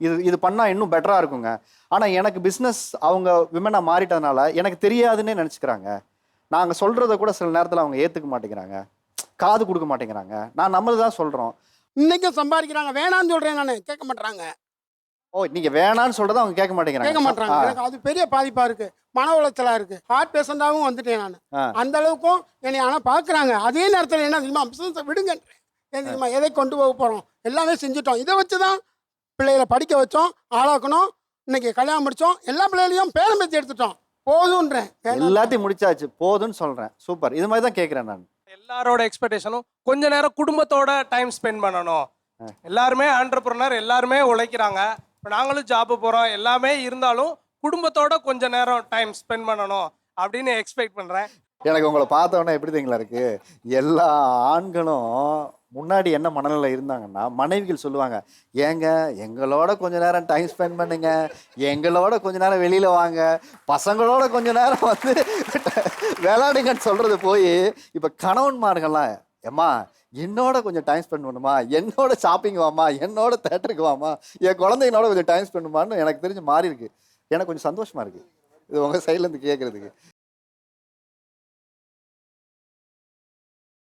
இது இது பண்ணால் இன்னும் பெட்டராக இருக்குங்க. ஆனால் எனக்கு பிஸ்னஸ் அவங்க விமனாக மாறிட்டதுனால எனக்கு தெரியாதுன்னே நினச்சிக்கிறாங்க. நாங்கள் சொல்கிறத கூட சில நேரத்தில் அவங்க ஏற்றுக்க மாட்டேங்கிறாங்க. காது கொடுக்க மாட்டேங்கிறாங்க. நான் நம்மளது தான் சொல்கிறோம் இன்னைக்கும் சம்பாதிக்கிறாங்க. வேணாம்னு சொல்றேன் நான். கேட்க மாட்டாங்க ஓ நீங்கள் வேணான்னு சொல்கிறத அவங்க கேட்க மாட்டேங்கிறாங்க. கேட்க மாட்டாங்க ஆ, எனக்கு அது பெரிய பாதிப்பா இருக்கு. மன உளைச்சலா இருக்கு. ஹார்ட் பேஷண்டாவும் வந்துட்டேன் நான். அந்த அளவுக்கும் என்னை ஆனா பாக்குறாங்க. அதே நேரத்துல என்ன தெரியுமா? பிசினஸ் விடுங்க தெரியுமா? எதை கொண்டு போக போறோம்? எல்லாமே செஞ்சுட்டோம். இதை வச்சு தான் பிள்ளைகளை படிக்க வச்சோம் ஆளாக்கணும். இன்னைக்கு கல்யாணம் முடிச்சோம். எல்லா பிள்ளைகளையும் பேரம் பேச்சு எடுத்துட்டோம். போதுன்றேன். எல்லாத்தையும் முடிச்சாச்சு. போதுன்னு சொல்கிறேன் சூப்பர். இது மாதிரி தான் கேட்குறேன் நான். எல்லாரோட எக்ஸ்பெக்டேஷனும் கொஞ்ச நேரம் குடும்பத்தோட டைம் ஸ்பெண்ட் பண்ணணும். எல்லாருமே ஆண்டர்பிரனர் எல்லாருமே உழைக்கிறாங்க. இப்போ நாங்களும் ஜாப்பு போகிறோம் எல்லாமே இருந்தாலும் குடும்பத்தோட கொஞ்ச நேரம் டைம் ஸ்பெண்ட் பண்ணணும் அப்படின்னு எக்ஸ்பெக்ட் பண்ணுறேன் எனக்கு உங்களை பார்த்தோன்னே எப்படி தெரியுங்களா இருக்கு? எல்லா ஆண்களும் முன்னாடி என்ன மனநிலை இருந்தாங்கன்னா மனைவிகள் சொல்லுவாங்க ஏங்க எங்களோட கொஞ்ச நேரம் டைம் ஸ்பெண்ட் பண்ணுங்க எங்களோட கொஞ்ச நேரம் வெளியில வாங்க பசங்களோட கொஞ்ச நேரம் வந்து விளையாடுங்கன்னு சொல்றது போய் இப்ப கணவன்மார்கள்லாம் ஏம்மா என்னோட கொஞ்சம் டைம் ஸ்பெண்ட் பண்ணுமா என்னோட ஷாப்பிங் வாமா என்னோட தேட்டருக்கு வாமா என் குழந்தைங்களோட கொஞ்சம் டைம் ஸ்பெண்ட் பண்ணுமான்னு எனக்கு தெரிஞ்சு மாறி இருக்கு. எனக்கு கொஞ்சம் சந்தோஷமா இருக்கு. இது உங்க சைட்ல இருந்து கேட்கறதுக்கு